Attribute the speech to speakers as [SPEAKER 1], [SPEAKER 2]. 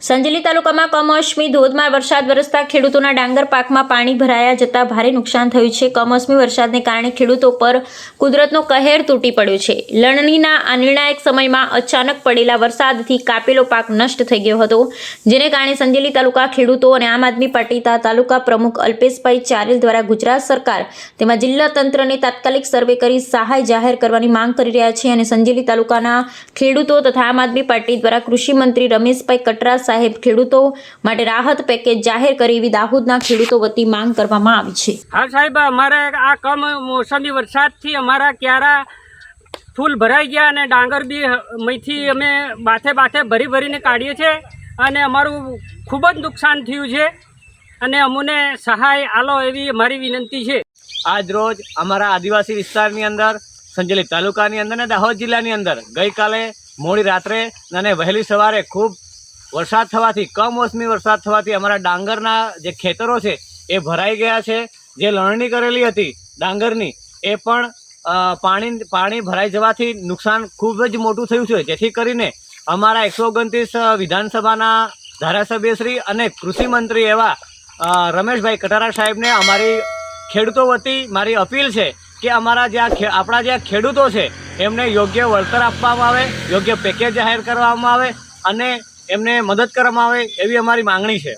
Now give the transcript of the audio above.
[SPEAKER 1] સંજેલી તાલુકામાં કમોસમી ધોધમાર વરસાદ વરસતા ખેડૂતોના ડાંગર પાકમાં પાણી ભરાયા જતા ભારે નુકસાન થયું છે. કમોસમી વરસાદને કારણે ખેડૂતો પર કુદરતનો કહેર તૂટી પડ્યો છે. લણણીના આ નિર્ણાયક સમયમાં અચાનક પડેલા વરસાદથી કાપેલો પાક નષ્ટ થઈ ગયો હતો, જેને કારણે સંજેલી તાલુકા ખેડૂતો અને આમ આદમી પાર્ટીના તાલુકા પ્રમુખ અલ્પેશભાઈ ચારેલ દ્વારા ગુજરાત સરકાર તેમાં જિલ્લા તંત્રને તાત્કાલિક સર્વે કરી સહાય જાહેર કરવાની માંગ કરી રહ્યા છે અને સંજેલી તાલુકાના ખેડૂતો તથા આમ આદમી પાર્ટી દ્વારા કૃષિ મંત્રી રમેશભાઈ કટરા સાહેબ ખેડૂતો માટે રાહત પેકેજ જાહેર કરી એવી દાહોદના ખેડૂતો વતી માંગ કરવામાં આવી છે.
[SPEAKER 2] હા સાહેબ અમારે આ કમ મોસમી વરસાદથી અમારા ક્યારા ફૂલ ભરાઈ ગયા અને ડાંગર બી મહીથી અમે બાથે બાથે ભરી ભરીને કાઢીએ છીએ અને અમારું ખૂબ જ નુકસાન થયું છે અને અમને સહાય આલો એવી અમારી વિનંતી છે.
[SPEAKER 3] આજ રોજ અમારા આદિવાસી વિસ્તારની અંદર સંજલી તાલુકાની અંદર અને દાહોદ જિલ્લાની અંદર ગઈકાલે મોડી રાત્રે અને વહેલી સવારે ખૂબ વરસાદ થવાથી, કમોસમી વરસાદ થવાથી અમારા ડાંગરના જે ખેતરો છે, એ ભરાઈ ગયા છે. જે લણણી કરેલી હતી ડાંગરની, એ પણ પાણી પાણી ભરાઈ જવાથી નુકસાન ખૂબ જ મોટું થયું છે. જેથી કરીને અમારા એકસો ઓગણત્રીસ વિધાનસભાના ધારાસભ્યશ્રી અને કૃષિમંત્રી એવા રમેશભાઈ કટારા સાહેબને અમારી ખેડૂતો વતી મારી અપીલ છે કે અમારા જે આપણા જે ખેડૂતો છે, એમને યોગ્ય વળતર આપવામાં આવે, યોગ્ય પેકેજ જાહેર કરવામાં આવે અને એમને મદદ કરવામાં આવે એવી અમારી માંગણી છે.